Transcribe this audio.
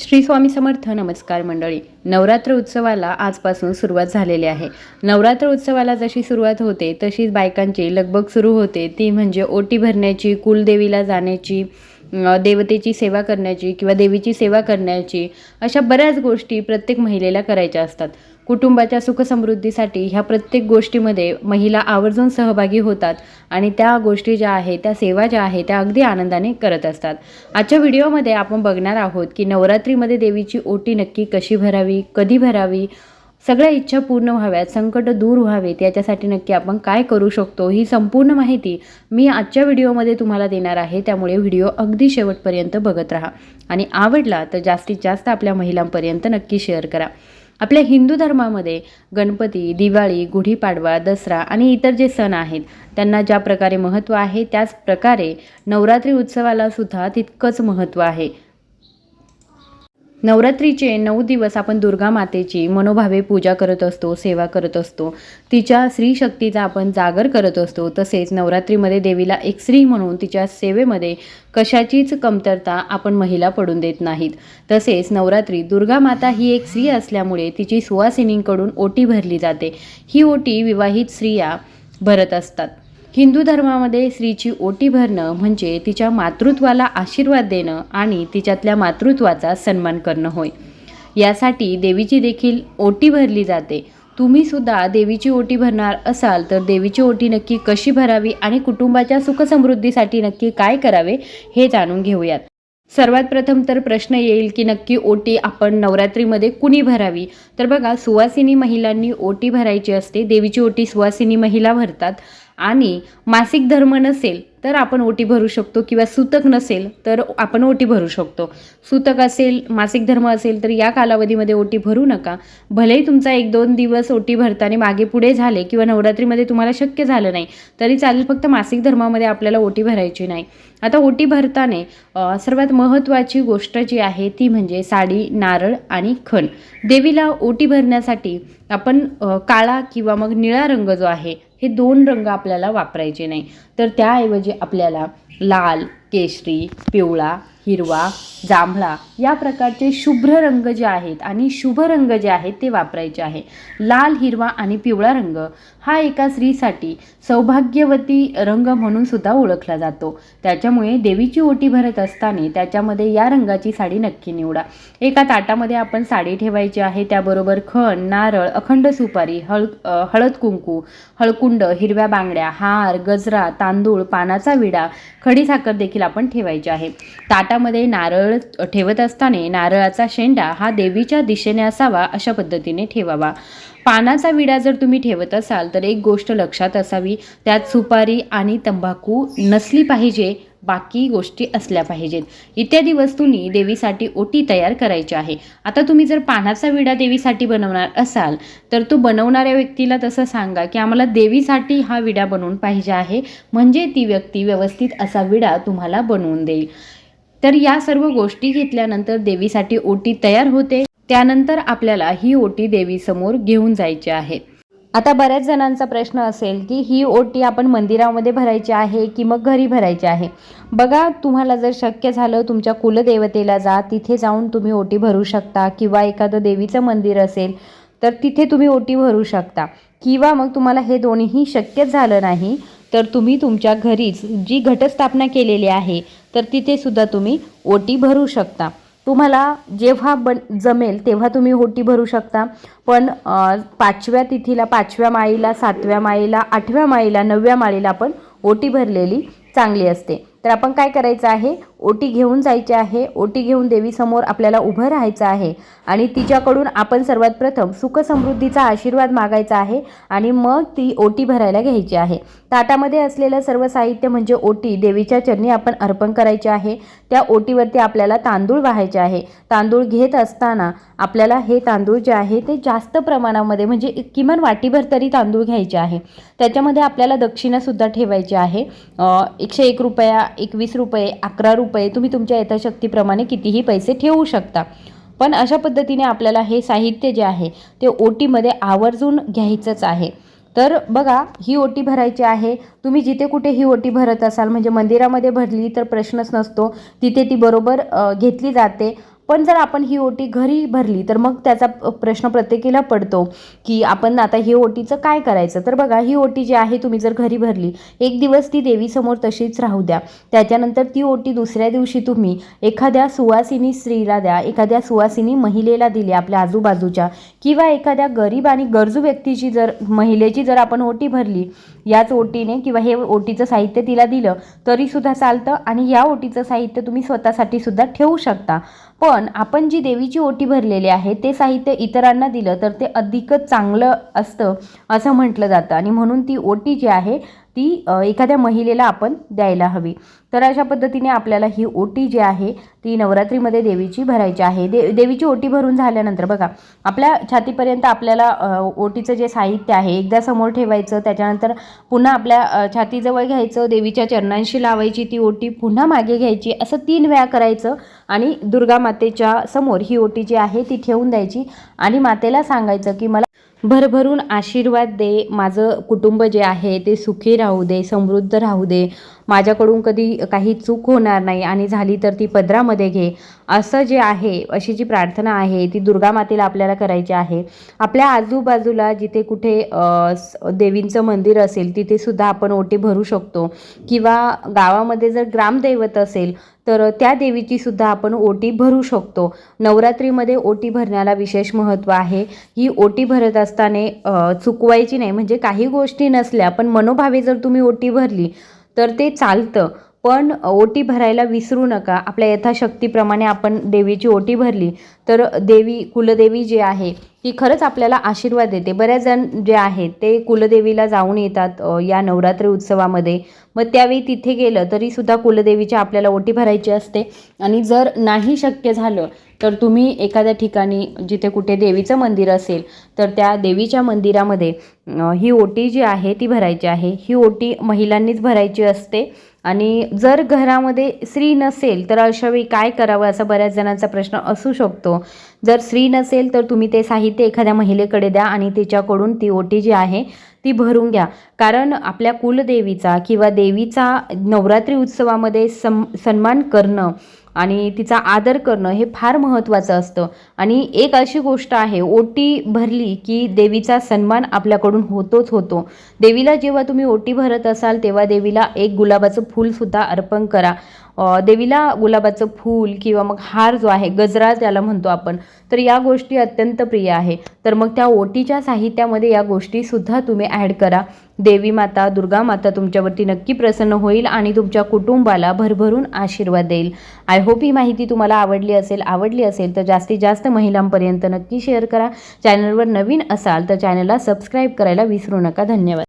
श्री स्वामी समर्थ नमस्कार मंडळी. नवरात्र उत्सवाला आजपासून सुरुवात झालेली आहे. नवरात्र उत्सवाला जशी सुरुवात होते तशीच बायकांची लगबग सुरू होते. ती म्हणजे ओटी भरण्याची कुलदेवीला जाण्याची देवतेची सेवा करण्याची किंवा देवीची सेवा करण्याची अशा बऱ्याच गोष्टी प्रत्येक महिलेला करायच्या असतात. कुटुंबाच्या सुखसमृद्धीसाठी ह्या प्रत्येक गोष्टीमध्ये महिला आवर्जून सहभागी होतात आणि त्या गोष्टी ज्या आहेत त्या सेवा ज्या आहेत त्या अगदी आनंदाने करत असतात. आजच्या व्हिडिओमध्ये आपण बघणार आहोत की नवरात्रीमध्ये देवीची ओटी नक्की कशी भरावी कधी भरावी सगळ्या इच्छा पूर्ण व्हाव्यात संकट दूर व्हावेत याच्यासाठी नक्की आपण काय करू शकतो ही संपूर्ण माहिती मी आजच्या व्हिडिओमध्ये तुम्हाला देणार आहे. त्यामुळे व्हिडिओ अगदी शेवटपर्यंत बघत राहा. आणि आवडला तर जास्तीत जास्त आपल्या महिलांपर्यंत नक्की शेअर करा. आपल्या हिंदू धर्मामध्ये गणपती दिवाळी गुढीपाडवा दसरा आणि इतर जे सण आहेत त्यांना ज्या प्रकारे महत्त्व आहे त्याच प्रकारे नवरात्री उत्सवाला सुद्धा तितकंच महत्त्व आहे. नवरात्रीचे नऊ दिवस आपण दुर्गा मातेची मनोभावे पूजा करत असतो सेवा करत असतो. तिच्या स्त्री शक्तीचा आपण जागर करत असतो. तसेच नवरात्रीमध्ये देवीला एक स्त्री म्हणून तिच्या सेवेमध्ये कशाचीच कमतरता आपण महिला पडून देत नाहीत. तसेच नवरात्री दुर्गा माता ही एक स्त्री असल्यामुळे तिची सुवासिनींकडून ओटी भरली जाते. ही ओटी विवाहित स्त्रिया भरत असतात. हिंदू धर्मामध्ये स्त्रीची ओटी भरणं म्हणजे तिच्या मातृत्वाला आशीर्वाद देणं आणि तिच्यातल्या मातृत्वाचा सन्मान करणं होय. यासाठी देवीची देखील ओटी भरली जाते. तुम्ही सुद्धा देवीची ओटी भरणार असाल तर देवीची ओटी नक्की कशी भरावी आणि कुटुंबाच्या सुखसमृद्धीसाठी नक्की काय करावे हे जाणून घेऊयात. सर्वात प्रथम तर प्रश्न येईल की नक्की ओटी आपण नवरात्रीमध्ये कुणी भरावी? तर बघा सुवासिनी महिलांनी ओटी भरायची असते. देवीची ओटी सुवासिनी महिला भरतात. आणि मासिक धर्म नसेल तर आपण ओटी भरू शकतो किंवा सूतक नसेल तर आपण ओटी भरू शकतो. सूतक असेल मासिक धर्म असेल तर या कालावधीमध्ये ओटी भरू नका. भलेही तुमचा एक दोन दिवस ओटी भरताना मागे पुढे झाले किंवा नवरात्रीमध्ये तुम्हाला शक्य झालं नाही तरी चालेल फक्त मासिक धर्मामध्ये आपल्याला ओटी भरायची नाही. आता ओटी भरताना सर्वात महत्त्वाची गोष्ट जी आहे ती म्हणजे साडी नारळ आणि खण. देवीला ओटी भरण्यासाठी आपण काळा किंवा मग निळा रंग जो आहे हे दोन रंग आपल्याला वापरायचे नाही. तर त्याऐवजी आपल्याला लाल केशरी पिवळा हिरवा जांभळा या प्रकारचे शुभ्र रंग जे आहेत आणि शुभ रंग जे आहेत ते वापरायचे आहे. लाल हिरवा आणि पिवळा रंग हा एका स्त्रीसाठी सौभाग्यवती रंग म्हणून सुद्धा ओळखला जातो. त्याच्यामुळे देवीची ओटी भरत असताना त्याच्यामध्ये या रंगाची साडी नक्की निवडा. एका ताटामध्ये आपण साडी ठेवायची आहे त्याबरोबर खण नारळ अखंड सुपारी हळ हळद कुंकू हळकुंड हिरव्या बांगड्या हार गजरा तांदूळ पानाचा विडा खडीसाखर देखील आपण ठेवायची आहे. ताटा ताटामध्ये नारळ ठेवत असताना नारळाचा शेंडा हा देवीच्या दिशेने असावा अशा पद्धतीने ठेवावा. पानाचा विडा जर तुम्ही ठेवत असाल तर एक गोष्ट लक्षात असावी त्यात सुपारी आणि तंबाखू नसली पाहिजे बाकी गोष्टी असल्या पाहिजेत. इत्यादी वस्तूंनी देवीसाठी ओटी तयार करायची आहे. आता तुम्ही जर पानाचा विडा देवीसाठी बनवणार असाल तर तो बनवणाऱ्या व्यक्तीला तसं सांगा की आम्हाला देवीसाठी हा विडा बनवून पाहिजे आहे म्हणजे ती व्यक्ती व्यवस्थित असा विडा तुम्हाला बनवून देईल. तर या सर्व गोष्टी घेतल्यानंतर देवीसाठी ओटी तयार होते. त्यानंतर आपल्याला ही ओटी देवीसमोर घेऊन जायची आहे. आता बऱ्याच जणांचा प्रश्न असेल की ही ओटी आपण मंदिरामध्ये भरायची आहे की मग घरी भरायची आहे? बघा तुम्हाला जर शक्य झालं तुमच्या कुलदेवतेला जा तिथे जाऊन तुम्ही ओटी भरू शकता किंवा एखादं देवीचं मंदिर असेल तर तिथे तुम्ही ओटी भरू शकता. किंवा मग तुम्हाला हे दोन्हीही शक्य झालं नाही तर तुम्ही तुमच्या घरीच जी घटस्थापना केलेली आहे तर तिथेसुद्धा तुम्ही तुम्ही ओटी भरू शकता. तुम्हाला जेव्हा बन जमेल तेव्हा तुम्ही ओटी भरू शकता. पण पाचव्या तिथीला पाचव्या माळीला सातव्या माळीला आठव्या माळीला नवव्या माळीला पण ओटी भरलेली चांगली असते. तर आपण काय करायचं आहे? ओटी घेऊन जायची आहे. ओटी घेऊन देवीसमोर आपल्याला उभं राहायचं आहे. आणि तिच्याकडून आपण सर्वात प्रथम सुखसमृद्धीचा आशीर्वाद मागायचा आहे आणि मग ती ओटी भरायला घ्यायची आहे. ताटामध्ये असलेलं सर्व साहित्य म्हणजे ओटी देवीच्या चरणी आपण अर्पण करायचे आहे. त्या ओटीवरती आपल्याला तांदूळ वाहायचे आहे. तांदूळ घेत असताना आपल्याला हे तांदूळ जे आहे ते जास्त प्रमाणामध्ये म्हणजे किमान वाटीभर तरी तांदूळ घ्यायचे आहे. त्याच्यामध्ये आपल्याला दक्षिणासुद्धा ठेवायची आहे. एकशे एक रुपया एकवीस रुपये अकरा रुपये तुम्ही तुमच्या यथाशक्तीप्रमाणे कितीही पैसे ठेवू शकता. पण अशा पद्धतीने आपल्याला हे साहित्य जे आहे ते ओटीमध्ये आवर्जून घ्यायचंच आहे. तर बघा ही ओटी भरायची आहे. तुम्ही जिथे कुठे ही ओटी भरत असाल म्हणजे मंदिरामध्ये भरली तर प्रश्नच नसतो. तिथे ती बरोबर घेतली जाते. पण जर आपण ही ओटी घरी भरली तर मग त्याचा प्रश्न प्रत्येकीला पडतो की आपण आता ही ओटीचं काय करायचं? तर बघा ही ओटी जी आहे तुम्ही जर घरी भरली एक दिवस ती देवीसमोर तशीच राहू द्या. त्याच्यानंतर ती ओटी दुसऱ्या दिवशी तुम्ही एखाद्या सुवासिनी स्त्रीला द्या एखाद्या सुवासिनी महिलेला दिली आपल्या आजूबाजूच्या किंवा एखाद्या गरीब आणि गरजू व्यक्तीची जर महिलेची जर आपण ओटी भरली याच ओटीने किंवा हे ओटीचं साहित्य तिला दिलं तरीसुद्धा चालतं आणि या ओटीचं साहित्य तुम्ही स्वतःसाठी सुद्धा ठेवू शकता. पण आपण जी देवीची ओटी भरलेली आहे ते साहित्य इतरांना दिलं तर ते अधिकच चांगलं असतं असं म्हटलं जातं. आणि म्हणून ती ओटी जी आहे ती एखाद्या महिलेला आपण द्यायला हवी. तर अशा पद्धतीने आपल्याला ही ओटी जी आहे ती नवरात्रीमध्ये देवीची भरायची आहे. दे देवीची ओटी भरून झाल्यानंतर बघा आपल्या छातीपर्यंत आपल्याला ओटीचं जे साहित्य आहे एकदा समोर ठेवायचं त्याच्यानंतर पुन्हा आपल्या छातीजवळ घ्यायचं देवीच्या चरणांशी लावायची ती ओटी पुन्हा मागे घ्यायची असं तीन वेळा करायचं आणि दुर्गा मातेच्या समोर ही ओटी जी आहे ती ठेवून द्यायची. आणि मातेला सांगायचं की मला भरभरून आशीर्वाद दे माझं कुटुंब जे आहे ते सुखी राहू दे समृद्ध राहू दे. माझ्याकडून कधी काही चूक होणार नाही आणि झाली तर ती पदरामध्ये घे. असं जे आहे अशी जी प्रार्थना आहे ती दुर्गा मातेला आपल्याला करायची आहे. आपल्या आजूबाजूला जिथे कुठे देवींचं मंदिर असेल तिथे सुद्धा आपण ओटी भरू शकतो. किंवा गावामध्ये जर ग्रामदैवत असेल तर त्या देवीची सुद्धा आपण ओटी भरू शकतो. नवरात्रीमध्ये ओटी भरण्याला विशेष महत्त्व आहे. ही ओटी भरत असताना चुकवायची नाही. म्हणजे काही गोष्टी नसल्या पण मनोभावे जर तुम्ही ओटी भरली तर ते चालतं. पण ओटी भरायला विसरू नका. आपल्या यथाशक्तीप्रमाणे आपण देवीची ओटी भरली तर देवी कुलदेवी जी आहे ती खरंच आपल्याला आशीर्वाद देते. बऱ्याच जण जे आहेत ते कुलदेवीला जाऊन येतात या नवरात्री उत्सवामध्ये. मग त्यावेळी तिथे गेलं तरीसुद्धा कुलदेवीची आपल्याला ओटी भरायची असते. आणि जर नाही शक्य झालं तर तुम्ही एखाद्या ठिकाणी जिथे कुठे देवीचं मंदिर असेल तर त्या देवीच्या मंदिरामध्ये ही ओटी जी आहे ती भरायची आहे. ही ओटी महिलांनीच भरायची असते. आणि जर घरामध्ये स्त्री नसेल तर अशावेळी काय करावं असा बऱ्याच जणांचा प्रश्न असू शकतो. जर स्त्री नसेल तर तुम्ही ते साहित्य एखाद्या महिलेकडे द्या आणि तिच्याकडून ती ओटी जी आहे ती भरून घ्या. कारण आपल्या कुलदेवीचा किंवा देवीचा नवरात्री उत्सवामध्ये सम सन्मान करणं आणि तिचा आदर करणं हे फार महत्त्वाचं असतं. आणि एक अशी गोष्ट आहे ओटी भरली की देवीचा सन्मान आपल्याकडून होतोच होतो. देवीला जेव्हा तुम्ही ओटी भरत असाल तेव्हा देवीला एक गुलाबाचं फूलसुद्धा अर्पण करा. देवीला गुलाबाचं फूल किंवा मग हार जो आहे गजरा त्याला म्हणतो आपण तर या गोष्टी अत्यंत प्रिय आहे. तर मग त्या ओटीच्या साहित्यामध्ये या गोष्टीसुद्धा तुम्ही ॲड करा. देवी माता दुर्गा माता तुमच्यावरती नक्की प्रसन्न होईल आणि तुमच्या कुटुंबाला भरभरून आशीर्वाद देईल. आय होप ही माहिती तुम्हाला आवडली असेल आवडली असेल तर जास्तीत जास्त महिलांपर्यंत नक्की शेअर करा. चॅनलवर नवीन असाल तर चॅनलला सबस्क्राईब करायला विसरू नका. धन्यवाद.